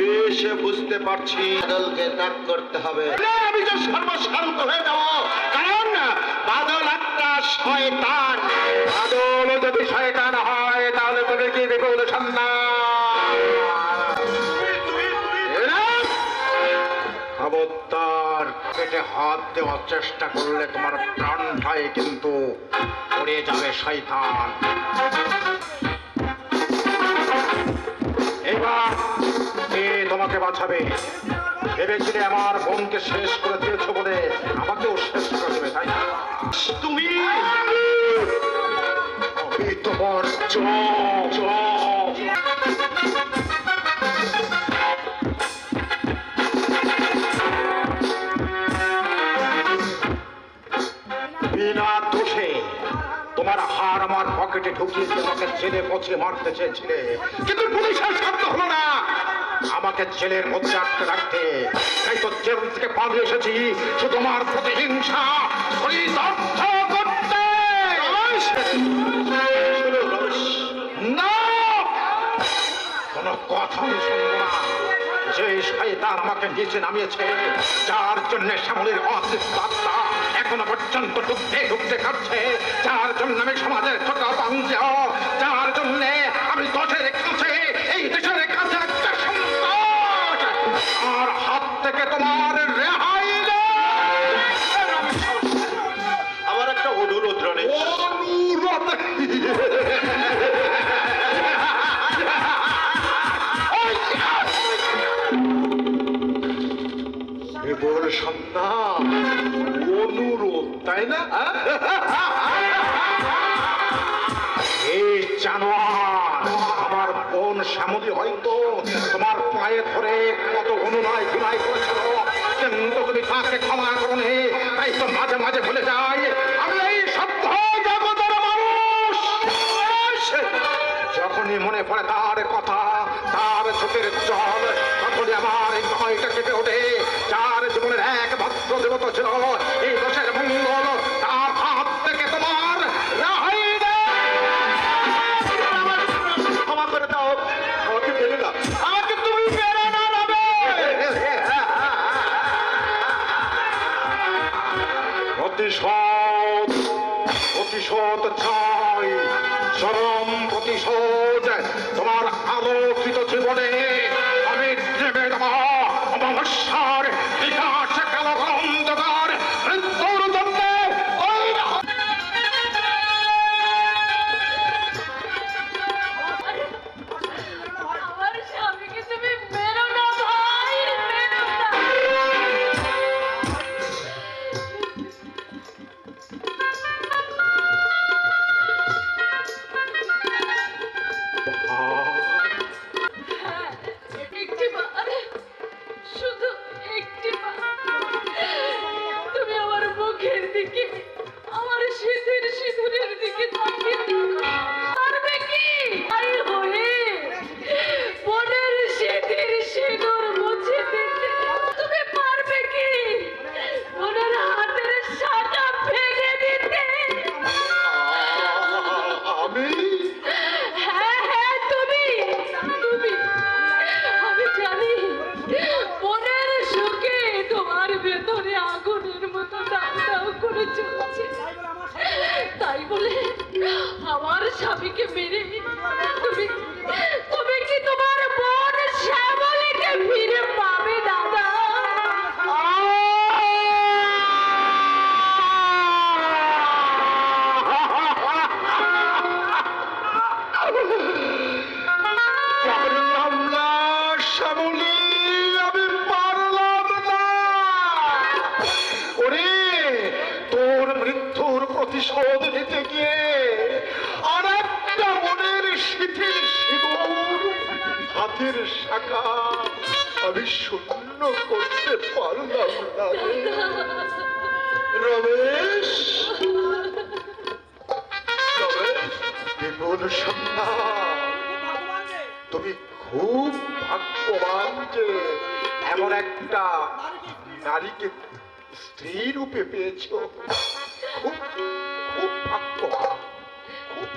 বেশ বুঝতে পারছি। বাদলকে ত্যাগ করতে হবে। আমি তো সর্বশান্ত হয়ে যাব। কারণ বাদল একটা শয়তান। বাদল যদি শয়তান হয় তাহলে তোকে কি বিপদ খবরদার পেটে হাত দেওয়ার চেষ্টা করলে তোমার প্রাণটাই কিন্তু পড়ে যাবে শয়তান। এবার কে তোমাকে বাঁচাবে। ভেবেছিলে আমার বোনকে শেষ করে দিয়েছ বলে আমাকেও শেষ করে দেবে, তাই না? তুমি? তোমার আমার পকেটে ঢুকিয়ে আমাকে জেলে পচে মারতে চেয়েছিলে। কিন্তু পুলিশের শব্দ হলো না। আমাকে জেলের মধ্যে আটকে রাখতে। তাই তো জেল থেকে পালিয়ে এসেছি। তোমার প্রতিহিংসা যার জন্য আমি সমাজের ছোট বংশ যার জন্য আমি দশের কাছে এই দেশের থেকে তোমার রেহাই আমার একটা অনুরোধ রণেশ অনুরোধ। সন্তান অনুরোধ তাই না? এই জানোয়ার আমার বোন শ্যামলী হয়তো তোমার পায়ে ধরে তাকে ক্ষমা করনি, তাই তো মাঝে মাঝে ভুলে যাই। আমি এই সভ্য যখনই মনে পড়ে তার কথা, তার চোখের জল চরম প্রতিশোধ তোমার আলোকিত জীবনে আমি নেমে দেব অমাবস্যার ওরে, তোর মৃত্যুর প্রতিশোধ নিতে গিয়ে আর একটা মনের শিথিল সিঁদুর হাতের শাখা আমি শূন্য করতে পারলাম না রমেশ তুমি খুব ভাগ্যবান যে এমন একটা নারীকে স্ত্রী রূপে পেয়েছ। খুব খুব ভাগ্য। খুব